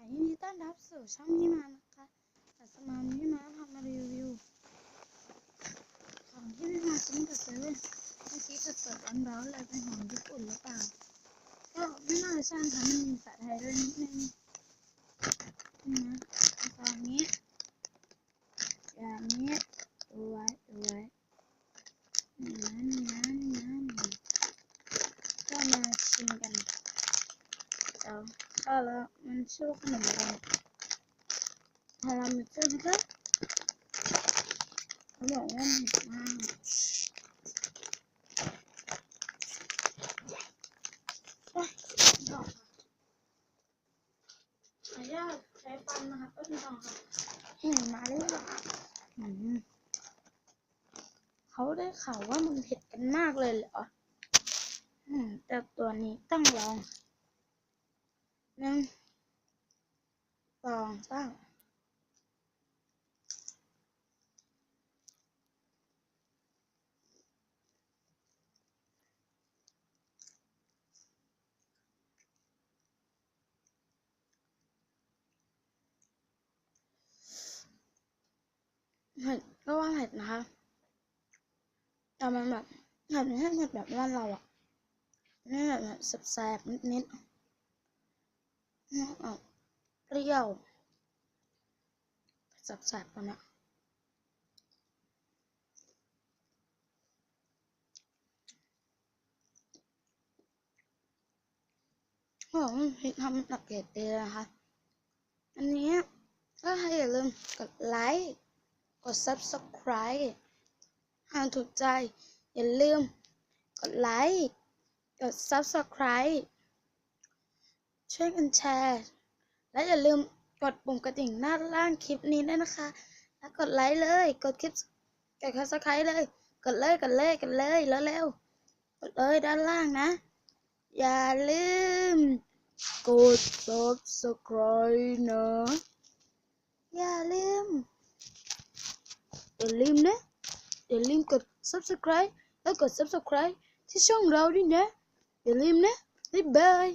ยินดีต้อนรับสู่ช่องพี่มานะคะแต่สมานพี่มาพามารีวิว ของที่พี่มาซื้อกับเซเว่นเมื่อกี้สดๆร้อนๆเลยเป็นของญี่ปุ่นหรือเปล่า ก็ไม่น่าจะใช่ค่ะมันมีภาษาไทยด้วยนิดนึงนี่นะซองนี้อย่างนี้ดูไว้ดูไว้นี่นนี่นะนี่นก็มาชิมกันเดี๋ยวแล้วมันชื่อขนมอะไรพารามิเตอร์นะครับเขาบอกว่ามันเผ็ดมากโอ๊ยดอกค่ะขออนุญาใช้ฟันนะคะต้นดอกค่ะเห็นมาเลยเหรออืมเขาได้ข่าวว่ามันเผ็ดกันมากเลยเหรออืมแต่ตัวนี้ต้องลอง หนึ่งสองสามเผ็ดก็ว่าเผ็ดนะคะแต่มันแบบเผ็ดไม่ใช่เผ็ดแบบบ้านเราอะไม่แบบแบบแสบๆนิดๆ นี่ออกเปรี้ยวแสบๆกันนะโอ้โหพริกทำหนักเกรดดีเลยนะคะอันนี้ก็ให้อย่าลืมกดไลค์ กด subscribe หากถูกใจ อย่าลืมกดไลค์ กด subscribe ช่วยกันแชร์ และอย่าลืมกดปุ่มกระดิ่งหน้าล่างคลิปนี้ด้วยนะคะ แล้วกดไลค์เลย กดคลิปกด subscribe เลย กดเลยกดเลยกดเลยแล้วเร็วๆกดเลยด้านล่างนะ อย่าลืม กด subscribe นะ อย่าลืม อย่าลืมนะ อย่าลืมกด subscribe แล้วกด subscribe ที่ช่องเราด้วยนะ อย่าลืมนะบ๊ายบาย